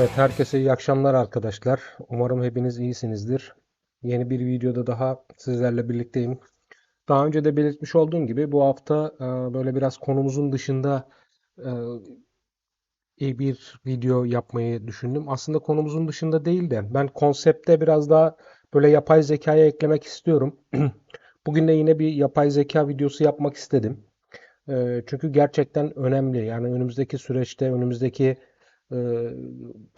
Evet, herkese iyi akşamlar arkadaşlar. Umarım hepiniz iyisinizdir. Yeni bir videoda daha sizlerle birlikteyim. Daha önce de belirtmiş olduğum gibi bu hafta e, böyle biraz konumuzun dışında e, iyi bir video yapmayı düşündüm. Aslında konumuzun dışında değil de ben konsepte biraz daha böyle yapay zekaya eklemek istiyorum. Bugün de yine bir yapay zeka videosu yapmak istedim. E, çünkü gerçekten önemli. Yani önümüzdeki süreçte, önümüzdeki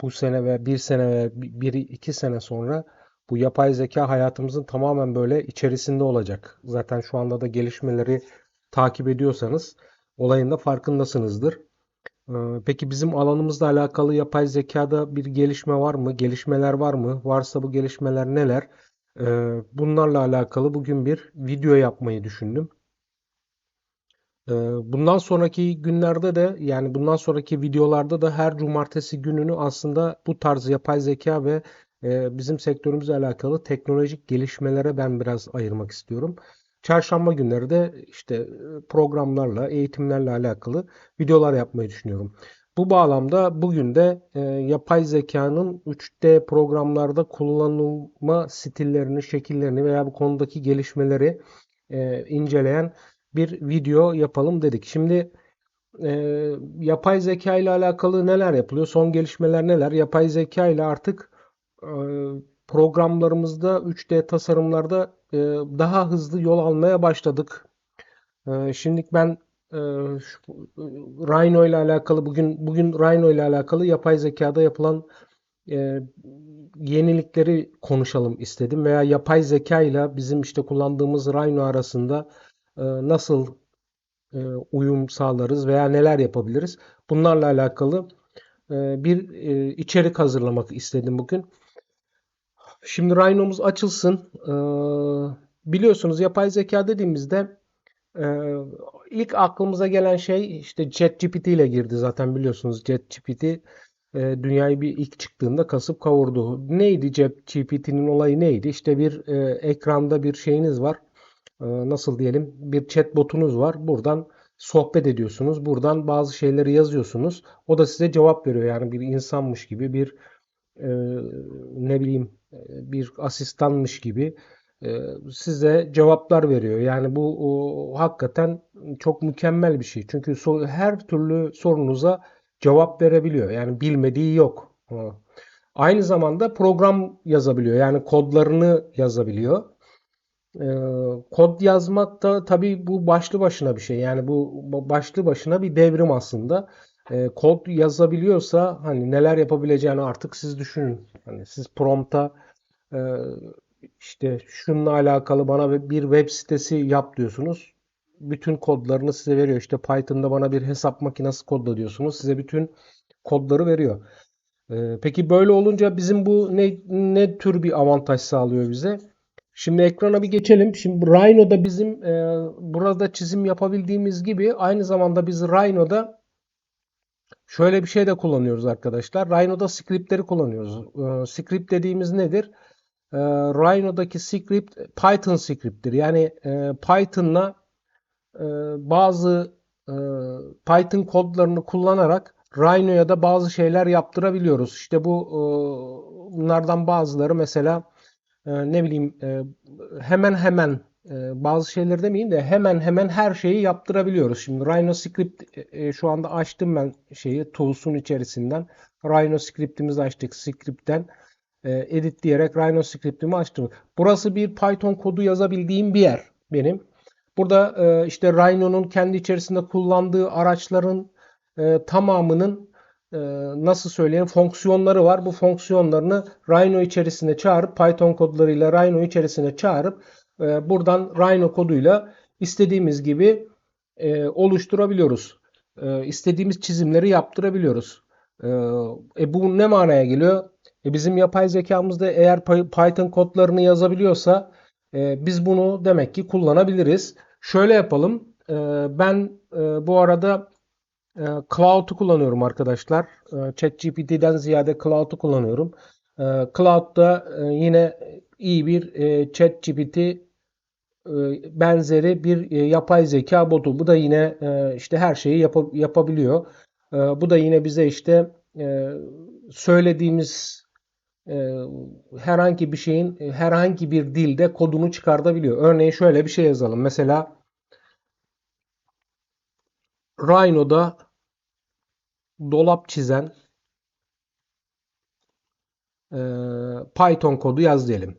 bu sene ve bir sene ve bir iki sene sonra bu yapay zeka hayatımızın tamamen böyle içerisinde olacak. Zaten şu anda da gelişmeleri takip ediyorsanız olayın da farkındasınızdır. E, peki bizim alanımızla alakalı yapay zekada bir gelişme var mı? Gelişmeler var mı? Varsa bu gelişmeler neler? E, bunlarla alakalı bugün bir video yapmayı düşündüm. Bundan sonraki günlerde de yani bundan sonraki videolarda da her cumartesi gününü aslında bu tarz yapay zeka ve bizim sektörümüzle alakalı teknolojik gelişmelere ben biraz ayırmak istiyorum. Çarşamba günleri de işte programlarla, eğitimlerle alakalı videolar yapmayı düşünüyorum. Bu bağlamda bugün de yapay zekanın 3D programlarda kullanılma stillerini, şekillerini veya bu konudaki gelişmeleri inceleyen bir video yapalım dedik. Şimdi e, yapay zeka ile alakalı neler yapılıyor? Son gelişmeler neler? Yapay zeka ile artık e, programlarımızda 3D tasarımlarda e, daha hızlı yol almaya başladık. E, şimdi ben e, şu, Rhino ile alakalı bugün bugün Rhino ile alakalı yapay zekada yapılan e, yenilikleri konuşalım istedim veya yapay zeka ile bizim işte kullandığımız Rhino arasında nasıl e, uyum sağlarız veya neler yapabiliriz? Bunlarla alakalı e, bir içerik hazırlamak istedim bugün. Şimdi Rhino'muz açılsın. Biliyorsunuz yapay zeka dediğimizde ilk aklımıza gelen şey işte ChatGPT ile girdi zaten biliyorsunuz ChatGPT dünyayı bir ilk çıktığında kasıp kavurdu. Neydi ChatGPT'nin olayı neydi? İşte bir ekranda bir şeyiniz var nasıl diyelim bir chat botunuz var. Buradan sohbet ediyorsunuz. Buradan bazı şeyleri yazıyorsunuz. O da size cevap veriyor. Yani bir insanmış gibi bir e, ne bileyim e, bir asistanmış gibi e, size cevaplar veriyor. Yani bu o, hakikaten çok mükemmel bir şey. Çünkü so her türlü sorunuza cevap verebiliyor. Yani bilmediği yok. Aynı zamanda program yazabiliyor. Yani kodlarını yazabiliyor. Ee, kod yazmak da tabii bu başlı başına bir şey. Yani bu başlı başına bir devrim aslında. Ee, kod yazabiliyorsa hani neler yapabileceğini artık siz düşünün. Hani siz prompt'a e, işte şununla alakalı bana bir web sitesi yap diyorsunuz. Bütün kodlarını size veriyor. İşte Python'da bana bir hesap makinesi kodla diyorsunuz. Size bütün kodları veriyor. Ee, peki böyle olunca bizim bu ne, ne tür bir avantaj sağlıyor bize? Şimdi ekrana bir geçelim. Şimdi Rhino'da bizim e, burada çizim yapabildiğimiz gibi aynı zamanda biz Rhino'da şöyle bir şey de kullanıyoruz arkadaşlar. Rhino'da scriptleri kullanıyoruz. E, script dediğimiz nedir? E, Rhino'daki script Python scripttir. Yani e, Python'la e, bazı e, Python kodlarını kullanarak Rhino'ya da bazı şeyler yaptırabiliyoruz. İşte bu e, bunlardan bazıları mesela e, ne bileyim e, hemen hemen e, bazı şeyleri demeyeyim de hemen hemen her şeyi yaptırabiliyoruz. Şimdi Rhino Script e, şu anda açtım ben şeyi Tools'un içerisinden. Rhino Script'imizi açtık. Script'ten e, editleyerek Rhino Script'imi açtım. Burası bir Python kodu yazabildiğim bir yer benim. Burada işte Rhino'nun kendi içerisinde kullandığı araçların tamamının e, nasıl söyleyeyim fonksiyonları var. Bu fonksiyonlarını Rhino içerisine çağırıp Python kodlarıyla Rhino içerisine çağırıp e, buradan Rhino koduyla istediğimiz gibi e, oluşturabiliyoruz. İstediğimiz çizimleri yaptırabiliyoruz. E bu ne manaya geliyor? E bizim yapay zekamızda eğer Python kodlarını yazabiliyorsa biz bunu demek ki kullanabiliriz. Şöyle yapalım. Ben bu arada e, Cloud'u kullanıyorum arkadaşlar. E, ChatGPT'den ziyade Cloud'u kullanıyorum. E, Cloud'da yine iyi bir e, ChatGPT e, benzeri bir e, yapay zeka botu. Bu da yine işte her şeyi yap yapabiliyor. Bu da yine bize işte söylediğimiz herhangi bir şeyin herhangi bir dilde kodunu çıkartabiliyor. Örneğin şöyle bir şey yazalım. Mesela Rhino'da dolap çizen e, Python kodu yaz diyelim.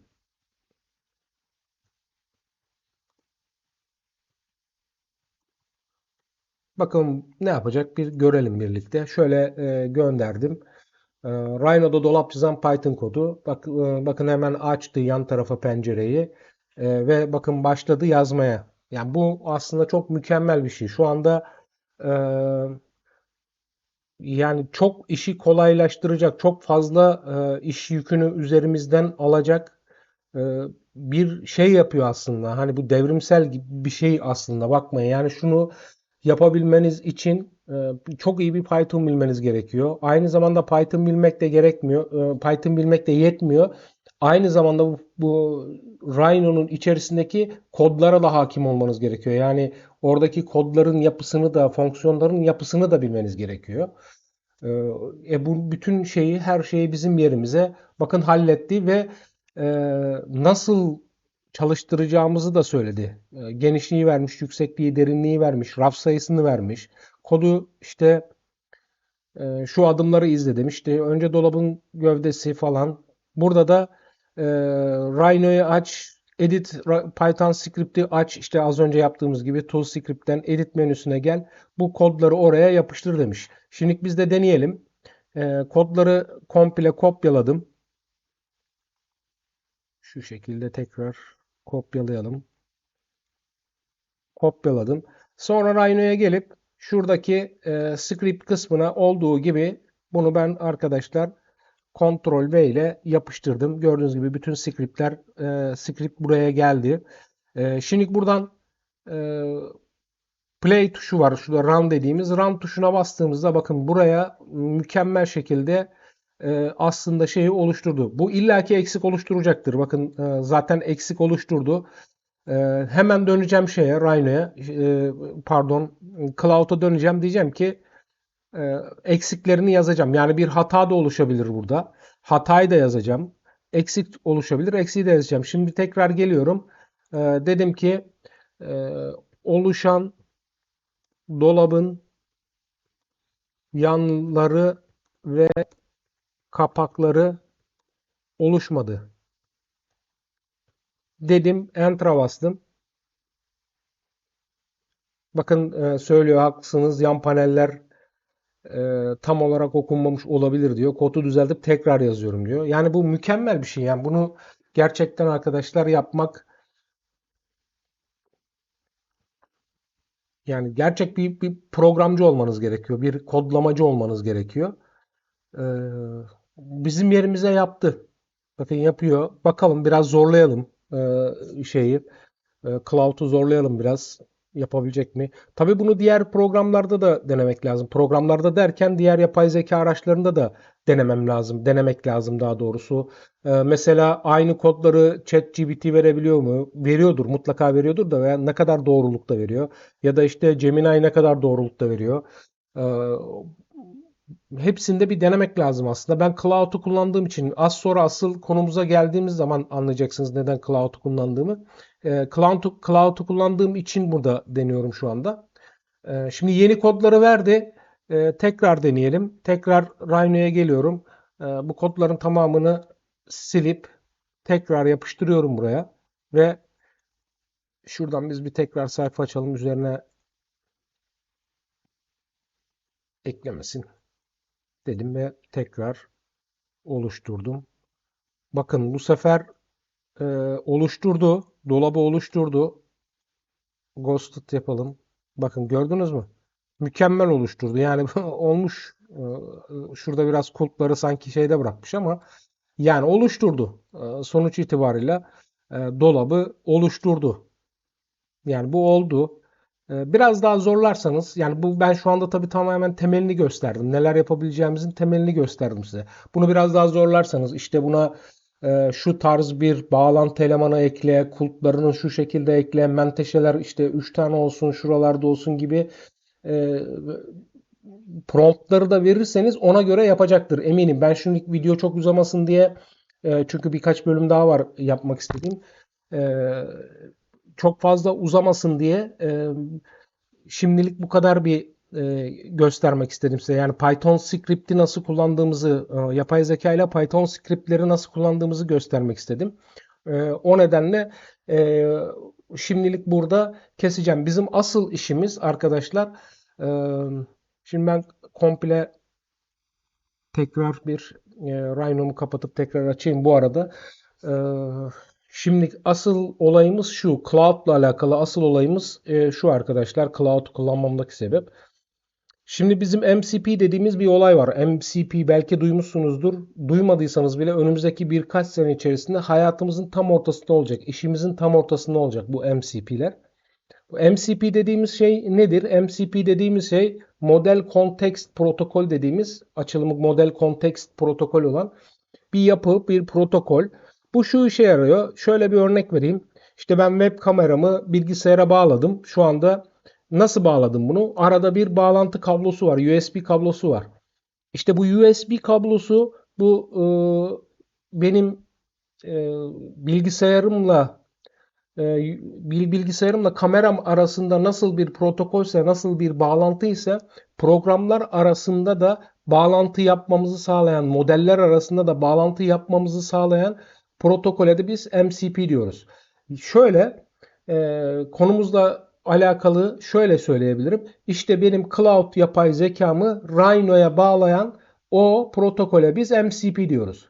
Bakın ne yapacak bir görelim birlikte. Şöyle e, gönderdim. E, Rhino'da dolap çizen Python kodu. Bak, e, bakın hemen açtı yan tarafa pencereyi. E, ve bakın başladı yazmaya. Yani bu aslında çok mükemmel bir şey. Şu anda yani çok işi kolaylaştıracak, çok fazla e, iş yükünü üzerimizden alacak e, bir şey yapıyor aslında. Hani bu devrimsel bir şey aslında. Bakmayın yani şunu yapabilmeniz için çok iyi bir Python bilmeniz gerekiyor. Aynı zamanda Python bilmek de gerekmiyor. Python bilmek de yetmiyor. Aynı zamanda bu, bu Rhino'nun içerisindeki kodlara da hakim olmanız gerekiyor. Yani oradaki kodların yapısını da, fonksiyonların yapısını da bilmeniz gerekiyor. E, e bu bütün şeyi, her şeyi bizim yerimize bakın halletti ve e, nasıl çalıştıracağımızı da söyledi. E, genişliği vermiş, yüksekliği, derinliği vermiş, raf sayısını vermiş. Kodu işte e, şu adımları izle demişti. Önce dolabın gövdesi falan. Burada da e, Rhino'yu aç, edit Python script'i aç. İşte az önce yaptığımız gibi tool script'ten edit menüsüne gel. Bu kodları oraya yapıştır demiş. Şimdi biz de deneyelim. E, kodları komple kopyaladım. Şu şekilde tekrar kopyalayalım. Kopyaladım. Sonra Rhino'ya gelip şuradaki e, script kısmına olduğu gibi bunu ben arkadaşlar Ctrl V ile yapıştırdım. Gördüğünüz gibi bütün scriptler e, script buraya geldi. E, şimdi buradan e, play tuşu var. Şurada run dediğimiz run tuşuna bastığımızda bakın buraya mükemmel şekilde e, aslında şeyi oluşturdu. Bu illaki eksik oluşturacaktır. Bakın e, zaten eksik oluşturdu. E, hemen döneceğim şeye Rhino'ya e, pardon Cloud'a döneceğim. Diyeceğim ki e, eksiklerini yazacağım. Yani bir hata da oluşabilir burada. Hatayı da yazacağım. Eksik oluşabilir. Eksiği de yazacağım. Şimdi tekrar geliyorum. E, dedim ki e, oluşan dolabın yanları ve kapakları oluşmadı. Dedim Enter'a bastım. Bakın e, söylüyor haklısınız yan paneller e, tam olarak okunmamış olabilir diyor. Kodu düzeltip tekrar yazıyorum diyor. Yani bu mükemmel bir şey. Yani bunu gerçekten arkadaşlar yapmak yani gerçek bir, bir programcı olmanız gerekiyor. Bir kodlamacı olmanız gerekiyor. Ee, bizim yerimize yaptı. Bakın yapıyor. Bakalım biraz zorlayalım e, şeyi. E, Cloud'u zorlayalım biraz. Yapabilecek mi? Tabii bunu diğer programlarda da denemek lazım. Programlarda derken diğer yapay zeka araçlarında da denemem lazım. Denemek lazım daha doğrusu. E, mesela aynı kodları ChatGPT verebiliyor mu? Veriyordur. Mutlaka veriyordur da veya ne kadar doğrulukta veriyor? Ya da işte Gemini ne kadar doğrulukta veriyor? E, hepsinde bir denemek lazım aslında. Ben Cloud'u kullandığım için az sonra asıl konumuza geldiğimiz zaman anlayacaksınız neden Cloud'u kullandığımı. E, Cloud'u Cloud'u kullandığım için burada deniyorum şu anda. E, şimdi yeni kodları verdi. E, tekrar deneyelim. Tekrar Rhino'ya geliyorum. Bu kodların tamamını silip tekrar yapıştırıyorum buraya ve şuradan biz bir tekrar sayfa açalım üzerine eklemesin dedim ve tekrar oluşturdum. Bakın bu sefer e, oluşturdu. Dolabı oluşturdu. Ghosted yapalım. Bakın gördünüz mü? Mükemmel oluşturdu. Yani olmuş. E, şurada biraz kulpları sanki şeyde bırakmış ama yani oluşturdu. E, sonuç itibariyle e, dolabı oluşturdu. Yani bu oldu. Ee, biraz daha zorlarsanız yani bu ben şu anda tabii tamamen temelini gösterdim. Neler yapabileceğimizin temelini gösterdim size. Bunu biraz daha zorlarsanız işte buna e, şu tarz bir bağlantı elemanı ekle, kulplarını şu şekilde ekle, menteşeler işte 3 tane olsun, şuralarda olsun gibi e, promptları da verirseniz ona göre yapacaktır eminim. Ben şimdi video çok uzamasın diye e, çünkü birkaç bölüm daha var yapmak istediğim. Çok fazla uzamasın diye e, şimdilik bu kadar bir e, göstermek istedim size. Yani Python script'i nasıl kullandığımızı, e, yapay zeka ile Python script'leri nasıl kullandığımızı göstermek istedim. E, o nedenle e, şimdilik burada keseceğim. Bizim asıl işimiz arkadaşlar, e, şimdi ben komple tekrar bir e, Rhino'mu kapatıp tekrar açayım bu arada. E, Şimdi asıl olayımız şu. Cloud ile alakalı asıl olayımız e, şu arkadaşlar. Cloud kullanmamdaki sebep. Şimdi bizim MCP dediğimiz bir olay var. MCP belki duymuşsunuzdur. Duymadıysanız bile önümüzdeki birkaç sene içerisinde hayatımızın tam ortasında olacak. İşimizin tam ortasında olacak bu MCP'ler. Bu MCP dediğimiz şey nedir? MCP dediğimiz şey Model Context Protokol dediğimiz açılımı Model Context Protokol olan bir yapı, bir protokol. Bu şu işe yarıyor. Şöyle bir örnek vereyim. İşte ben web kameramı bilgisayara bağladım. Şu anda nasıl bağladım bunu? Arada bir bağlantı kablosu var. USB kablosu var. İşte bu USB kablosu bu e, benim e, bilgisayarımla e, bilgisayarımla kameram arasında nasıl bir protokolse, nasıl bir bağlantı ise programlar arasında da bağlantı yapmamızı sağlayan, modeller arasında da bağlantı yapmamızı sağlayan protokole de biz MCP diyoruz. Şöyle e, konumuzla alakalı şöyle söyleyebilirim. İşte benim cloud yapay zekamı Rhino'ya bağlayan o protokole biz MCP diyoruz.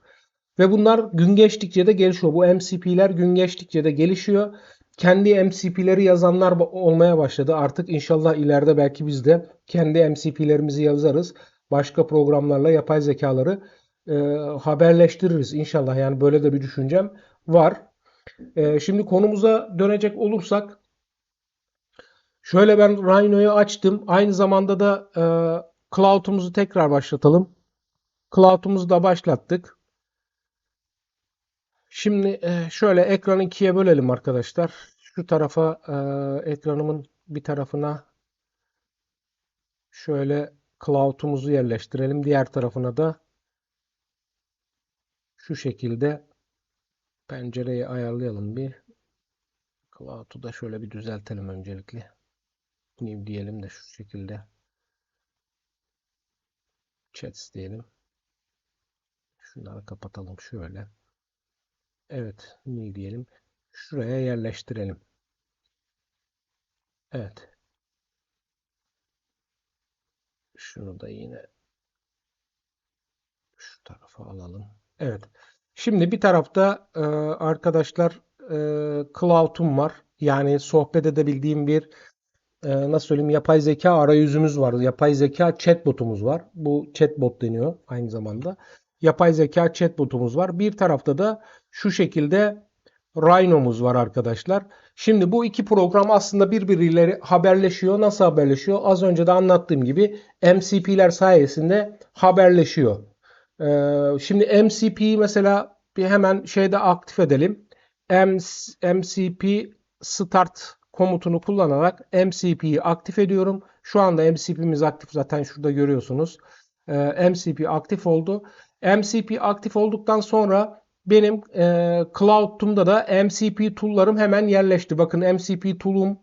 Ve bunlar gün geçtikçe de gelişiyor. Bu MCP'ler gün geçtikçe de gelişiyor. Kendi MCP'leri yazanlar olmaya başladı. Artık inşallah ileride belki biz de kendi MCP'lerimizi yazarız. Başka programlarla yapay zekaları e, haberleştiririz inşallah. Yani böyle de bir düşüncem var. E, şimdi konumuza dönecek olursak şöyle ben Rhino'yu açtım. Aynı zamanda da e, Cloud'umuzu tekrar başlatalım. Cloud'umuzu da başlattık. Şimdi e, şöyle ekranı ikiye bölelim arkadaşlar. Şu tarafa e, ekranımın bir tarafına şöyle Cloud'umuzu yerleştirelim. Diğer tarafına da şu şekilde pencereyi ayarlayalım bir. Cloud'u da şöyle bir düzeltelim öncelikle. New diyelim de şu şekilde. Chats diyelim. Şunları kapatalım şöyle. Evet, new diyelim. Şuraya yerleştirelim. Evet. Şunu da yine şu tarafa alalım. Evet. Şimdi bir tarafta e, arkadaşlar e, Cloud'um var. Yani sohbet edebildiğim bir e, nasıl söyleyeyim yapay zeka arayüzümüz var. Yapay zeka chatbotumuz var. Bu chatbot deniyor aynı zamanda. Yapay zeka chatbotumuz var. Bir tarafta da şu şekilde Rhino'muz var arkadaşlar. Şimdi bu iki program aslında birbirleriyle haberleşiyor. Nasıl haberleşiyor? Az önce de anlattığım gibi MCP'ler sayesinde haberleşiyor. Ee, şimdi MCP'yi mesela bir hemen şeyde aktif edelim. MCP start komutunu kullanarak MCP'yi aktif ediyorum. Şu anda MCP'miz aktif zaten şurada görüyorsunuz. Ee, MCP aktif oldu. MCP aktif olduktan sonra benim e, Cloud'umda da MCP tool'larım hemen yerleşti. Bakın MCP tool'um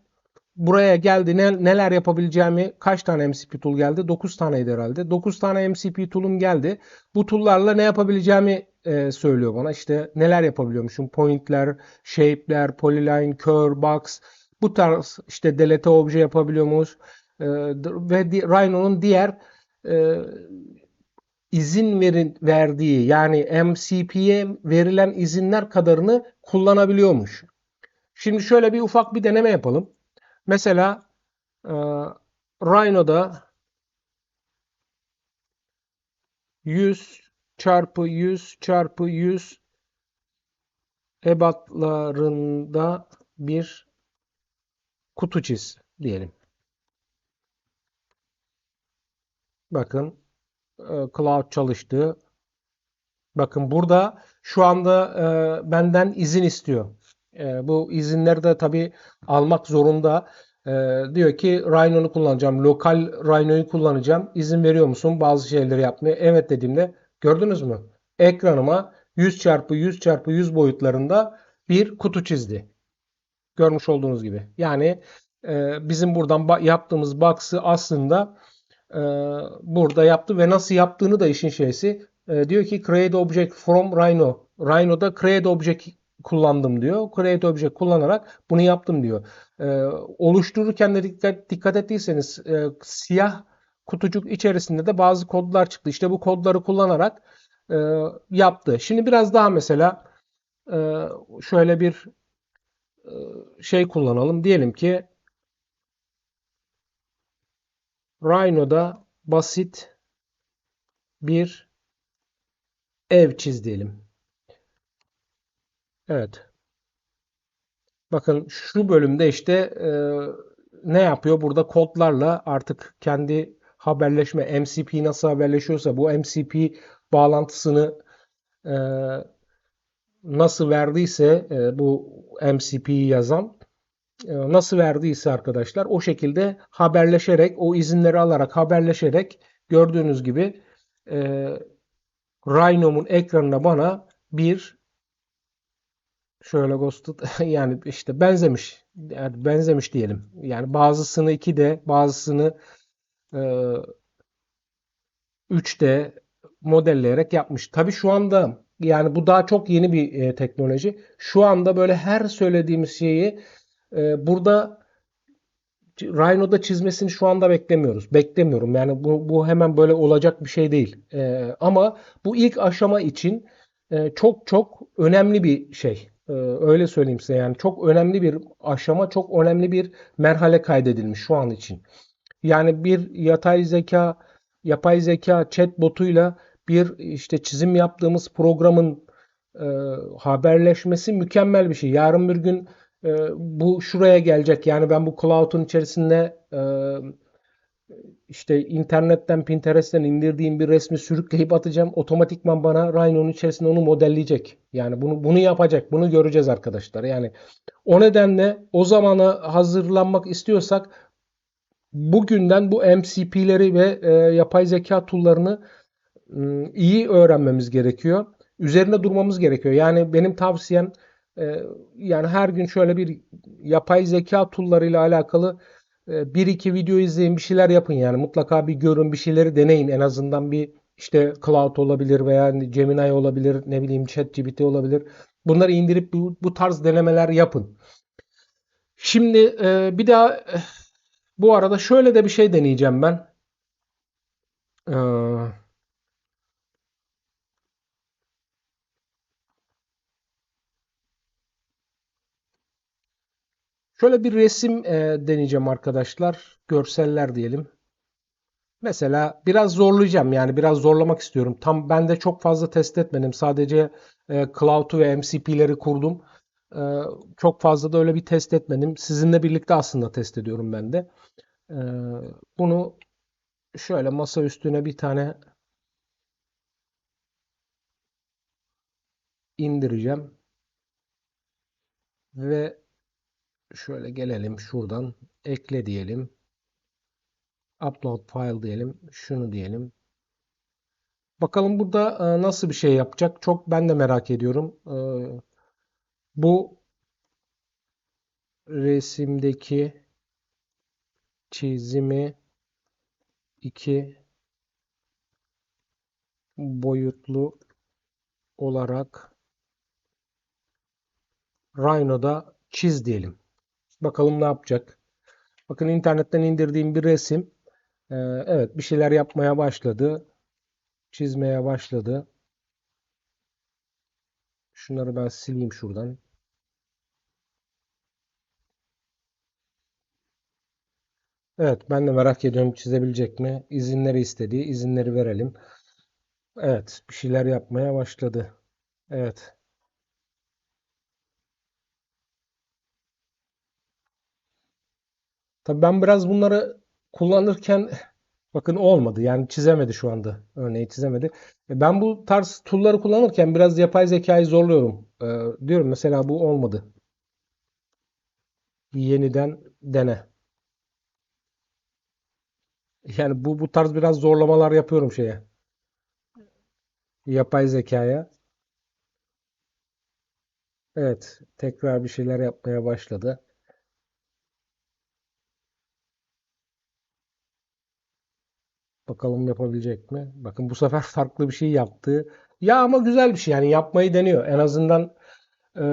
buraya geldi. Ne, neler yapabileceğimi kaç tane MCP tool geldi? 9 taneydi herhalde. 9 tane MCP tool'um geldi. Bu tool'larla ne yapabileceğimi e, söylüyor bana. İşte neler yapabiliyormuşum. Point'ler, shape'ler, polyline, curve, box. Bu tarz işte delete obje yapabiliyormuş. E, ve Rhino'nun diğer e, izin verin, verdiği yani MCP'ye verilen izinler kadarını kullanabiliyormuş. Şimdi şöyle bir ufak bir deneme yapalım. Mesela e, Rhino'da 100 çarpı 100 çarpı 100 ebatlarında bir kutu çiz diyelim. Bakın e, Cloud çalıştı. Bakın burada şu anda e, benden izin istiyor. E, bu izinleri de tabii almak zorunda. Ee, diyor ki Rhino'nu kullanacağım. Lokal Rhino'yu kullanacağım. İzin veriyor musun bazı şeyleri yapmaya? Evet dediğimde gördünüz mü? Ekranıma 100 çarpı 100 çarpı 100 boyutlarında bir kutu çizdi. Görmüş olduğunuz gibi. Yani e, bizim buradan yaptığımız box'ı aslında e, burada yaptı ve nasıl yaptığını da işin şeysi e, diyor ki create object from Rhino. Rhino'da create object kullandım diyor. Create object kullanarak bunu yaptım diyor. E, oluştururken de dikkat, dikkat ettiyseniz e, siyah kutucuk içerisinde de bazı kodlar çıktı. İşte bu kodları kullanarak e, yaptı. Şimdi biraz daha mesela e, şöyle bir e, şey kullanalım. Diyelim ki Rhino'da basit bir ev çiz diyelim. Evet. Bakın şu bölümde işte e, ne yapıyor? Burada kodlarla artık kendi haberleşme MCP nasıl haberleşiyorsa bu MCP bağlantısını e, nasıl verdiyse e, bu MCP'yi yazan e, nasıl verdiyse arkadaşlar o şekilde haberleşerek o izinleri alarak haberleşerek gördüğünüz gibi e, Rhino'mun ekranına bana bir şöyle ghosted yani işte benzemiş yani benzemiş diyelim. Yani bazısını 2D bazısını e, 3D modelleyerek yapmış. Tabii şu anda yani bu daha çok yeni bir e, teknoloji. Şu anda böyle her söylediğimiz şeyi e, burada Rhino'da çizmesini şu anda beklemiyoruz. Beklemiyorum. Yani bu, bu hemen böyle olacak bir şey değil. E, ama bu ilk aşama için e, çok çok önemli bir şey. E, öyle söyleyeyim size. Yani çok önemli bir aşama, çok önemli bir merhale kaydedilmiş şu an için. Yani bir yatay zeka, yapay zeka chatbotuyla bir işte çizim yaptığımız programın e, haberleşmesi mükemmel bir şey. Yarın bir gün e, bu şuraya gelecek. Yani ben bu cloud'un içerisinde e, işte internetten Pinterest'ten indirdiğim bir resmi sürükleyip atacağım. Otomatikman bana Rhino'nun içerisinde onu modelleyecek. Yani bunu bunu yapacak. Bunu göreceğiz arkadaşlar. Yani o nedenle o zamana hazırlanmak istiyorsak bugünden bu MCP'leri ve e, yapay zeka tool'larını e, iyi öğrenmemiz gerekiyor. Üzerinde durmamız gerekiyor. Yani benim tavsiyem e, yani her gün şöyle bir yapay zeka tool'larıyla alakalı e, bir iki video izleyin, bir şeyler yapın yani. Mutlaka bir görün, bir şeyleri deneyin. En azından bir işte Cloud olabilir veya Gemini olabilir, ne bileyim ChatGPT olabilir. Bunları indirip bu, bu tarz denemeler yapın. Şimdi e, bir daha bu arada şöyle de bir şey deneyeceğim ben. Ee, şöyle bir resim e, deneyeceğim arkadaşlar. Görseller diyelim. Mesela biraz zorlayacağım yani biraz zorlamak istiyorum. Tam ben de çok fazla test etmedim. Sadece e, Cloud'u ve MCP'leri kurdum. E, çok fazla da öyle bir test etmedim. Sizinle birlikte aslında test ediyorum ben de. E, bunu şöyle masa üstüne bir tane indireceğim. Ve şöyle gelelim şuradan ekle diyelim. Upload file diyelim. Şunu diyelim. Bakalım burada e, nasıl bir şey yapacak. Çok ben de merak ediyorum. E, bu resimdeki çizimi iki boyutlu olarak Rhino'da çiz diyelim. Bakalım ne yapacak. Bakın internetten indirdiğim bir resim. Ee, evet bir şeyler yapmaya başladı. Çizmeye başladı. Şunları ben sileyim şuradan. Evet ben de merak ediyorum çizebilecek mi? İzinleri istediği izinleri verelim. Evet bir şeyler yapmaya başladı. Evet. Tabii ben biraz bunları kullanırken bakın olmadı. Yani çizemedi şu anda. Örneği çizemedi. E, ben bu tarz tool'ları kullanırken biraz yapay zekayı zorluyorum. Ee, diyorum mesela bu olmadı. Yeniden dene. Yani bu bu tarz biraz zorlamalar yapıyorum şeye. Yapay zekaya. Evet, tekrar bir şeyler yapmaya başladı. Bakalım yapabilecek mi? Bakın bu sefer farklı bir şey yaptı. Ya ama güzel bir şey yani yapmayı deniyor. En azından e,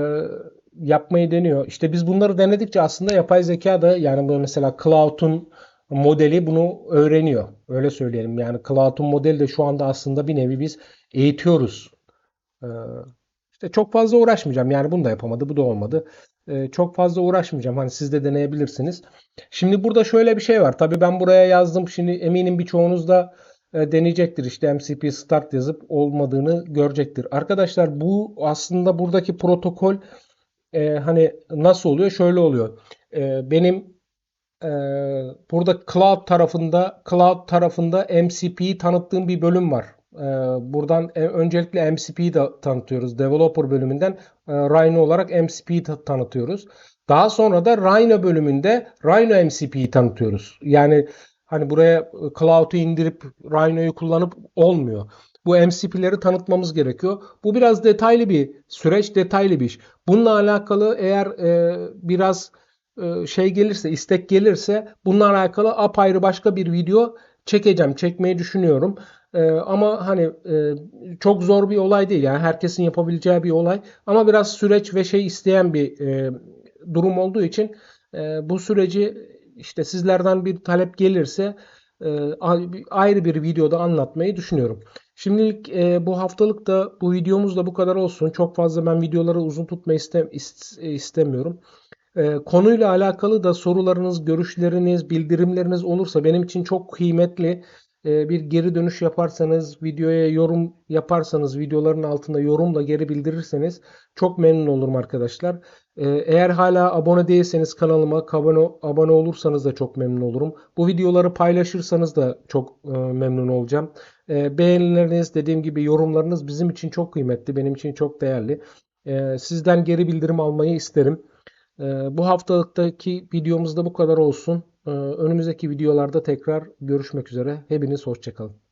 yapmayı deniyor. İşte biz bunları denedikçe aslında yapay zeka da yani böyle mesela Cloud'un modeli bunu öğreniyor. Öyle söyleyelim. Yani Cloud'un modeli de şu anda aslında bir nevi biz eğitiyoruz. Ee, işte çok fazla uğraşmayacağım. Yani bunu da yapamadı, bu da olmadı. Ee, çok fazla uğraşmayacağım. Hani siz de deneyebilirsiniz. Şimdi burada şöyle bir şey var. Tabii ben buraya yazdım. Şimdi eminim birçoğunuz da e, deneyecektir. İşte MCP start yazıp olmadığını görecektir. Arkadaşlar bu aslında buradaki protokol e, hani nasıl oluyor? Şöyle oluyor. E, benim e, burada cloud tarafında cloud tarafında MCP'yi tanıttığım bir bölüm var. E, buradan e, öncelikle MCP'yi de tanıtıyoruz. Developer bölümünden e, Rhino olarak MCP'yi ta- tanıtıyoruz. Daha sonra da Rhino bölümünde Rhino MCP'yi tanıtıyoruz. Yani hani buraya e, Cloud'u indirip Rhino'yu kullanıp olmuyor. Bu MCP'leri tanıtmamız gerekiyor. Bu biraz detaylı bir süreç, detaylı bir iş. Bununla alakalı eğer e, biraz e, şey gelirse, istek gelirse bununla alakalı apayrı başka bir video çekeceğim, çekmeyi düşünüyorum. E, ama hani e, çok zor bir olay değil. Yani herkesin yapabileceği bir olay. Ama biraz süreç ve şey isteyen bir e, durum olduğu için e, bu süreci işte sizlerden bir talep gelirse ayrı bir videoda anlatmayı düşünüyorum. Şimdilik bu haftalık da bu videomuz da bu kadar olsun. Çok fazla ben videoları uzun tutmayı iste, istemiyorum. Konuyla alakalı da sorularınız, görüşleriniz, bildirimleriniz olursa benim için çok kıymetli. E, bir geri dönüş yaparsanız, videoya yorum yaparsanız, videoların altında yorumla geri bildirirseniz çok memnun olurum arkadaşlar. E, eğer hala abone değilseniz kanalıma abone, abone olursanız da çok memnun olurum. Bu videoları paylaşırsanız da çok e, memnun olacağım. E, beğenileriniz, dediğim gibi yorumlarınız bizim için çok kıymetli, benim için çok değerli. Sizden geri bildirim almayı isterim. Ee, bu haftalıktaki videomuz da bu kadar olsun. Ee, önümüzdeki videolarda tekrar görüşmek üzere. Hepiniz hoşçakalın.